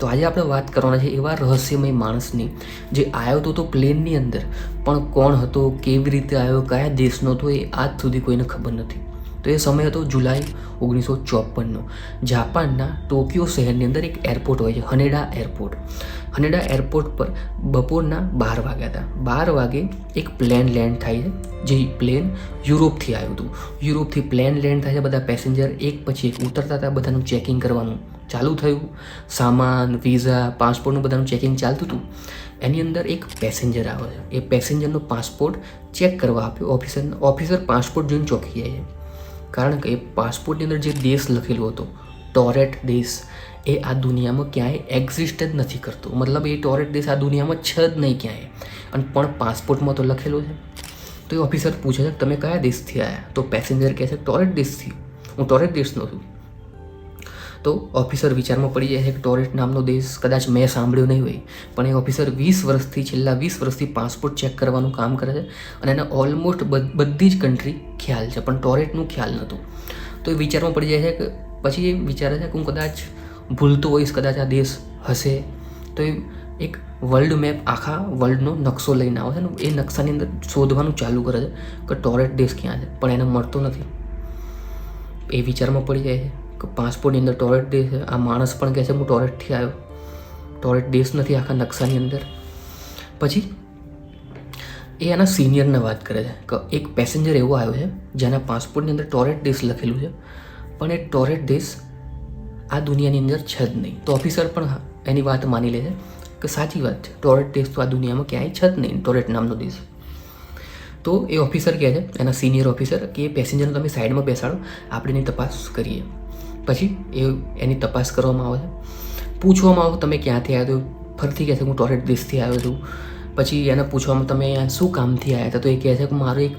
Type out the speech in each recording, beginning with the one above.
તો આજે આપણે વાત કરવાના છે એવા રહસ્યમય માણસની, જે આવ્યો તો તો પ્લેનની અંદર, પણ કોણ હતો, કેવી રીતે આવ્યો, કયા દેશનો હતો એ આજ સુધી કોઈને ખબર નથી. તો એ સમય હતો જુલાઈ ઓગણીસો ચોપનનો. જાપાનના ટોક્યો શહેરની અંદર એક એરપોર્ટ હોય છે, હનેડા એરપોર્ટ. હનેડા એરપોર્ટ પર બપોરના બાર વાગ્યા હતા. બાર વાગે એક પ્લેન લેન્ડ થાય છે, જે પ્લેન યુરોપથી આવ્યું હતું. યુરોપથી પ્લેન લેન્ડ થાય છે, બધા પેસેન્જર એક પછી એક ઉતરતા હતા, બધાનું ચેકિંગ કરવાનું ચાલુ થયું. સામાન, વિઝા, પાસપોર્ટનું બધાનું ચેકિંગ ચાલતું હતું. એની અંદર એક પેસેન્જર આવે છે. એ પેસેન્જરનો પાસપોર્ટ ચેક કરવા આપ્યો. ઓફિસર ઓફિસર પાસપોર્ટ જોઈને ચોંકી જાય છે. કારણ કે પાસપોર્ટની અંદર જે દેશ લખેલો હતો, ટોરેટ દેશ, એ આ દુનિયામાં ક્યાંય એક્ઝિસ્ટ જ નથી કરતો. મતલબ એ ટોરેટ દેશ આ દુનિયામાં છે જ નહીં ક્યાંય. અને પણ પાસપોર્ટમાં તો લખેલો છે. તો એ ઓફિસર પૂછે છે, તમે કયા દેશથી આવ્યા તો પેસેન્જર કહે છે, ટોરેટ દેશથી. હું ટોરેટ દેશનો છું. તો ઓફિસર વિચારમાં પડી જાય છે કે ટોરેટ નામનો દેશ કદાચ મેં સાંભળ્યો નહીં હોય. પણ એ ઓફિસર વીસ વર્ષથી, છેલ્લા વીસ વર્ષથી પાસપોર્ટ ચેક કરવાનું કામ કરે છે અને એને ઓલમોસ્ટ બધી જ કન્ટ્રી ખ્યાલ છે, પણ ટોરેટનું ખ્યાલ નહોતું. તો એ વિચારમાં પડી જાય છે કે પછી એ વિચારે છે કે હું કદાચ ભૂલતો હોઈશ, કદાચ આ દેશ હશે. તો એ એક વર્લ્ડ મેપ આખા વર્લ્ડનો નકશો લઈને આવે છે ને, એ નકશાની અંદર શોધવાનું ચાલુ કરે છે કે ટોરેટ દેશ ક્યાં છે, પણ એને મળતો નથી. એ વિચારમાં પડી જાય છે. કે પાસપોર્ટની અંદર ટોરેટ દેશ છે. આ માણસ પણ કહે છે, હું ટોરેટથી આવ્યો. ટોરેટ દેશ નથી, આખા નકશાની અંદર. પછી, એ એના સિનિયરને વાત કરે છે કે એક પેસેન્જર એવો આવ્યો છે, જેના પાસપોર્ટની અંદર ટોરેટ દેશ લખેલું છે. પણ એ ટોરેટ દેશ આ દુનિયાની અંદર છે જ નહીં. તો ઓફિસર પણ એની વાત માની લે છે કે સાચી વાત છે. ટોરેટ દેશ તો આ દુનિયામાં ક્યાંય છે જ નહીં ટોરેટ નામનો દેશ. તો એ ઓફિસર કહે છે, એના સિનિયર ઓફિસર કે એ પેસેન્જરને તમે સાઈડમાં બેસાડો, આપણે એની તપાસ કરીએ. પછી એ એની તપાસ કરવામાં આવે છે. પૂછવામાં આવે, તમે ક્યાંથી આવ્યો હતો ફરીથી કહે છે, હું ટોરેટ દેશથી આવ્યો છું. પછી એને પૂછવામાં, તમે અહીંયા શું કામથી આવ્યા હતા? તો એ કહે છે કે, મારું એક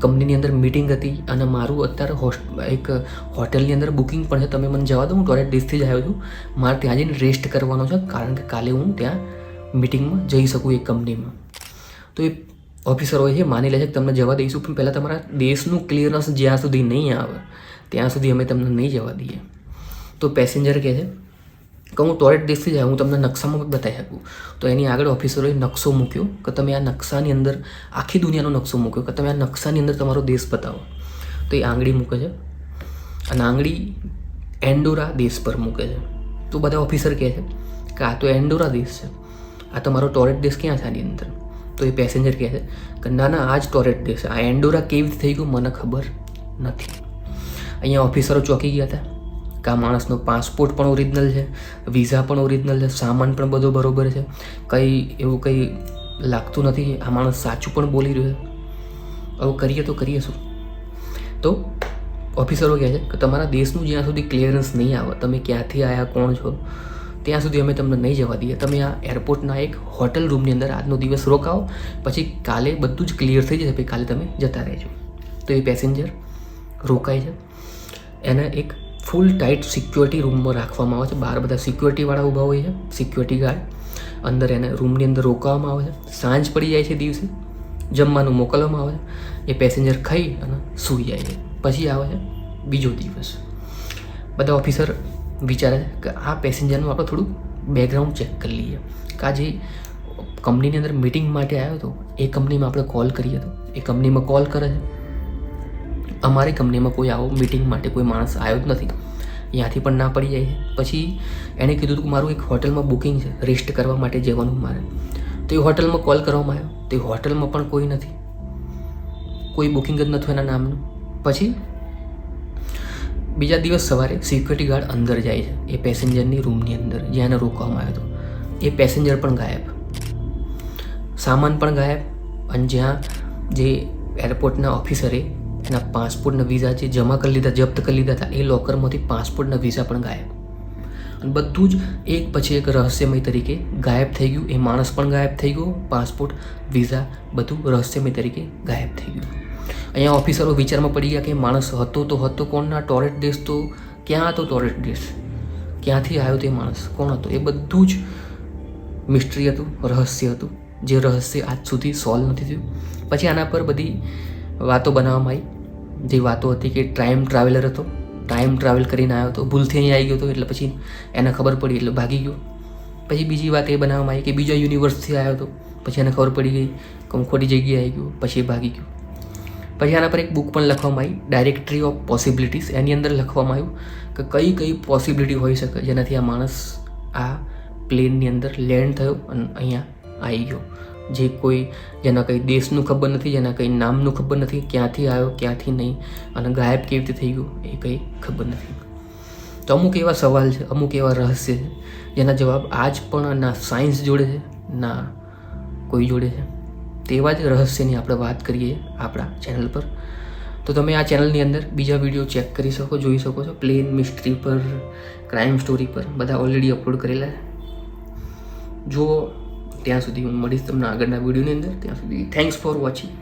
કંપનીની અંદર મિટિંગ હતી અને મારું અત્યારે હોસ્ટ, એક હોટેલની અંદર બુકિંગ પણ છે. તમે મને જવા દો, હું ટોરેટ દેશથી જ આવ્યો છું. મારે ત્યાં જઈને રેસ્ટ કરવાનો છે, કારણ કે કાલે હું ત્યાં મિટિંગમાં જઈ શકું એ કંપનીમાં. તો એ ઓફિસર હોય છે માની લે છે કે, તમને જવા દઈશું, પણ પહેલાં તમારા દેશનું ક્લિયરન્સ જ્યાં સુધી નહીં આવે ત્યાં સુધી અમે તમને નહીં જવા દઈએ. તો પેસેન્જર કહે છે કે હું ટોરેટ દેશથી જાય હું તમને નકશામાં બતાવી શકું. તો એની આગળ ઓફિસરોએ નકશો મૂક્યો કે તમે આ નકશાની અંદર, આખી દુનિયાનો નકશો મૂક્યો કે તમે આ નકશાની અંદર તમારો દેશ બતાવો. તો એ આંગળી મૂકે છે અને આંગળી એન્ડોરા દેશ પર મૂકે છે. તો બધા ઓફિસર કહે છે કે આ તો એન્ડોરા દેશ છે. આ તમારો ટોરેટ દેશ ક્યાં છે આની અંદર? તો એ પેસેન્જર કહે છે કે ના ના, આ જ ટોરેટ દેશ છે. આ એન્ડોરા કેવી રીતે થઈ ગયું મને ખબર નથી. અહીંયા ઓફિસરો ચોંકી ગયા હતા. કે આ માણસનો પાસપોર્ટ પણ ઓરિજિનલ છે વિઝા પણ ઓરિજિનલ છે, સામાન પણ બધો બરોબર છે. કંઈ એવું કંઈ લાગતું નથી, આ માણસ સાચું પણ બોલી રહ્યો છે. હવે કરીએ તો કરીએ શું? તો ઓફિસરો કહે છે કે તમારા દેશનું જ્યાં સુધી ક્લિયરન્સ નહીં આવે, તમે ક્યાંથી આવ્યા કોણ છો, ત્યાં સુધી અમે તમને નહીં જવા દઈએ. તમે આ એરપોર્ટના એક હોટલ રૂમની અંદર આજનો દિવસ રોકાઓ, પછી કાલે બધું જ ક્લિયર થઈ જશે કાલે તમે જતા રહેજો. તો એ પેસેન્જર રોકાય છે. એને એક ફૂલ ટાઈટ સિક્યોરિટી રૂમમાં રાખવામાં આવે છે. બહાર બધા સિક્યોરિટીવાળા ઊભા હોય છે સિક્યોરિટી ગાર્ડ અંદર એને રૂમની અંદર રોકાવામાં આવે છે. સાંજ પડી જાય છે દિવસે. જમવાનું મોકલવામાં આવે છે. એ પેસેન્જર ખાઈ અને સૂઈ જાય છે. પછી આવે છે બીજો દિવસ. બધા ઓફિસર વિચારે છે કે આ પેસેન્જરનું આપણે થોડું બેકગ્રાઉન્ડ ચેક કરી લઈએ. કે જે કંપનીની અંદર મિટિંગ માટે આવ્યો હતો, એ કંપનીમાં આપણે કોલ કરીએ તો, એ કંપનીમાં કોલ કરે છે. અમારી કંપનીમાં કોઈ આવો મિટિંગ માટે કોઈ માણસ આવ્યો જ નથી. ત્યાંથી પણ ના પડી જાય. પછી એણે કીધું હતું કે મારું એક હોટલમાં બુકિંગ છે રેસ્ટ કરવા માટે જવાનું મારે. તો એ હોટલમાં કોલ કરવામાં આવ્યો. તો એ હોટલમાં પણ કોઈ નથી. કોઈ બુકિંગ જ નહોતું એના નામનું. પછી બીજા દિવસ સવારે સિક્યુરિટી ગાર્ડ અંદર જાય છે. એ પેસેન્જરની રૂમની અંદર, જ્યાં એને રોકવામાં આવ્યો હતો. એ પેસેન્જર પણ ગાયબ. સામાન પણ ગાયબ. અને જ્યાં જે એરપોર્ટના ઓફિસરે એના પાસપોર્ટના વિઝા જે જમા કરી લીધા, જપ્ત કરી લીધા હતા. એ લોકરમાંથી પાસપોર્ટના વિઝા પણ ગાયબ. અને બધું જ એક પછી એક રહસ્યમય તરીકે ગાયબ થઈ ગયું. એ માણસ પણ ગાયબ થઈ ગયો. પાસપોર્ટ, વિઝા બધું રહસ્યમય તરીકે ગાયબ થઈ ગયું. અહીંયા ઓફિસરો વિચારમાં પડી ગયા કે માણસ હતો તો હતો કોણના? ટોરેટ દેશ તો ક્યાં હતો ટોરેટ દેશ? ક્યાંથી આવ્યો તે માણસ? કોણ હતો? એ બધું જ મિસ્ટ્રી હતું, રહસ્ય હતું. જે રહસ્ય આજ સુધી સોલ્વ નથી થયું. પછી આના પર બધી વાતો બનાવવામાં આવી. જે વાતો હતી કે ટાઈમ ટ્રાવેલર હતો ટાઈમ ટ્રાવેલ કરીને આવ્યો હતો, ભૂલથી અહીં આવી ગયો હતો, એટલે પછી એને ખબર પડી, એટલે ભાગી ગયો. પછી બીજી વાત એ બનાવવામાં આવી કે બીજા યુનિવર્સથી આવ્યો હતો, પછી એને ખબર પડી ગઈ કે હું ખોટી જગ્યાએ આવી ગયો, પછી એ ભાગી ગયો. પછી આના પર એક બુક પણ લખવામાં આવી ડાયરેક્ટરી ઓફ પોસિબિલિટીઝ એની અંદર લખવામાં આવ્યું કે કઈ કઈ પોસિબિલિટી હોઈ શકે, જેનાથી આ માણસ આ પ્લેનની અંદર લેન્ડ થયો અને અહીંયા આવી ગયો. જે કોઈ, જેના કંઈ દેશનું ખબર નથી, જેના કંઈ નામનું ખબર નથી, ક્યાંથી આવ્યો, ક્યાંથી નહીં, અને ગાયબ કેવી રીતે થઈ ગયું, એ કંઈ ખબર નથી. તો અમુક એવા સવાલ છે, અમુક એવા રહસ્ય છે, જેના જવાબ આજ પણ ના સાયન્સ જોડે છે, ના કોઈ જોડે છે. તેવા જ રહસ્યની આપણે વાત કરીએ આપણા ચેનલ પર. તો તમે આ ચેનલની અંદર બીજા વીડિયો ચેક કરી શકો, જોઈ શકો છો, પ્લેન મિસ્ટ્રી પર, ક્રાઇમ સ્ટોરી પર, બધા ઓલરેડી અપલોડ કરેલા છે. જુઓ ત્યાં સુધી હું મળીશ તમને આગળના વિડીયોની અંદર. ત્યાં સુધી થેન્ક્સ ફોર વોચિંગ